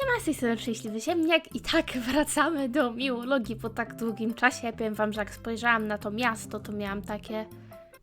Siema, z tej strony Szczęśliwy Ziemniak i tak wracamy do miłologii po tak długim czasie. Powiem wam, że jak spojrzałam na to miasto, to miałam takie...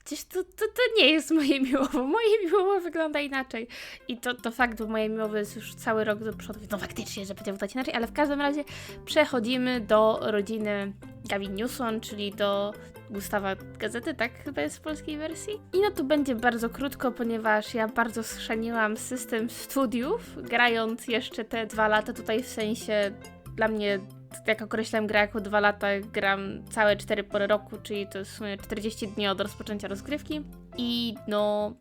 Gdzieś to, to, to nie jest moje miłowo, moje miłowo wygląda inaczej. I to, to fakt, bo moje miłowo jest już cały rok do przodu, no faktycznie, że będzie wyglądać inaczej, ale w każdym razie przechodzimy do rodziny Gavin Newson, czyli do Gustawa Gazety, tak chyba jest w polskiej wersji. I no to będzie bardzo krótko, ponieważ ja bardzo schrzaniłam system studiów, grając jeszcze te dwa lata tutaj w sensie dla mnie jak określam grę jako dwa lata, gram całe cztery pory roku, czyli to jest w sumie 40 dni od rozpoczęcia rozgrywki. I no,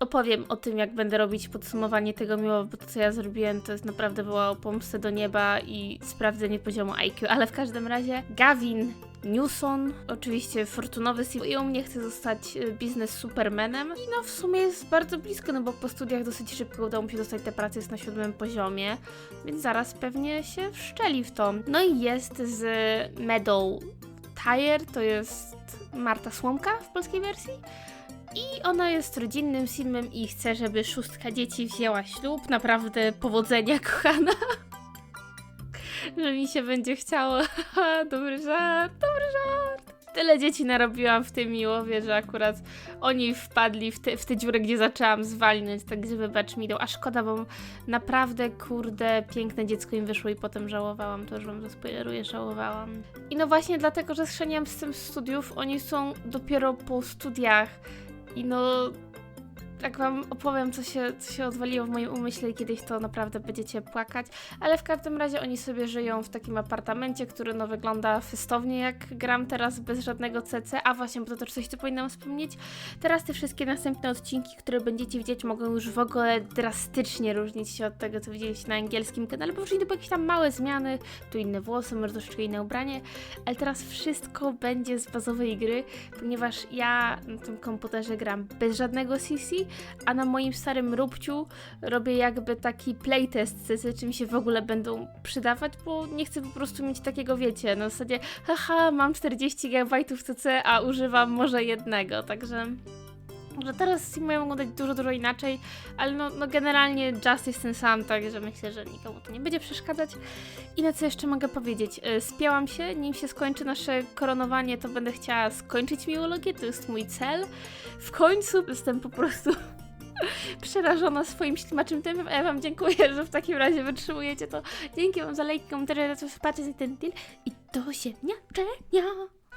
opowiem o tym, jak będę robić podsumowanie tego miło, bo to, co ja zrobiłem, to jest naprawdę była pomstę do nieba i sprawdzenie poziomu IQ. Ale w każdym razie, Gavin Newson, oczywiście fortunowy CEO i u mnie chce zostać e, biznes supermanem i no w sumie jest bardzo blisko, no bo po studiach dosyć szybko udało mu się dostać tę pracę, jest na siódmym poziomie, więc zaraz pewnie się wszczeli w to. No i jest z Meadow Tire, to jest Marta Słomka w polskiej wersji. I ona jest rodzinnym filmem i chce, żeby szóstka dzieci wzięła ślub. Naprawdę powodzenia, kochana. Że mi się będzie chciało. dobry żart, dobry żart. Tyle dzieci narobiłam w tym miłowie, że akurat oni wpadli w, te, w gdzie zaczęłam zwalniać, także wybacz mi A szkoda, bo naprawdę, kurde, piękne dziecko im wyszło i potem żałowałam, to już wam zaspoileruję, żałowałam. I no właśnie dlatego, że schrzeniłam z tym studiów, oni są dopiero po studiach i no, tak wam opowiem, co się, co się odwaliło w moim umyśle i kiedyś to naprawdę będziecie płakać. Ale w każdym razie oni sobie żyją w takim apartamencie, który no wygląda festownie, jak gram teraz bez żadnego CC. A właśnie, bo to też coś tu powinnam wspomnieć. Teraz te wszystkie następne odcinki, które będziecie widzieć, mogą już w ogóle drastycznie różnić się od tego, co widzieliście na angielskim kanale, bo już idą jakieś tam małe zmiany, tu inne włosy, może troszeczkę inne ubranie, ale teraz wszystko będzie z bazowej gry, ponieważ ja na tym komputerze gram bez żadnego CC, a na moim starym rubciu robię jakby taki playtest CC, czy mi się w ogóle będą przydawać, bo nie chcę po prostu mieć takiego, wiecie, na zasadzie haha, mam 40 GB CC, a używam może jednego, także... Że teraz mają wyglądać dużo, dużo inaczej, ale no, no generalnie Just jest ten sam, także myślę, że nikomu to nie będzie przeszkadzać. I na co jeszcze mogę powiedzieć? E, Spięłam się, nim się skończy nasze koronowanie, to będę chciała skończyć miłologię, to jest mój cel. W końcu jestem po prostu przerażona swoim ślimaczym tempem, a ja wam dziękuję, że w takim razie wytrzymujecie to. Dzięki wam za lajki, komentarze, za to za ten deal i do ziemniaczenia!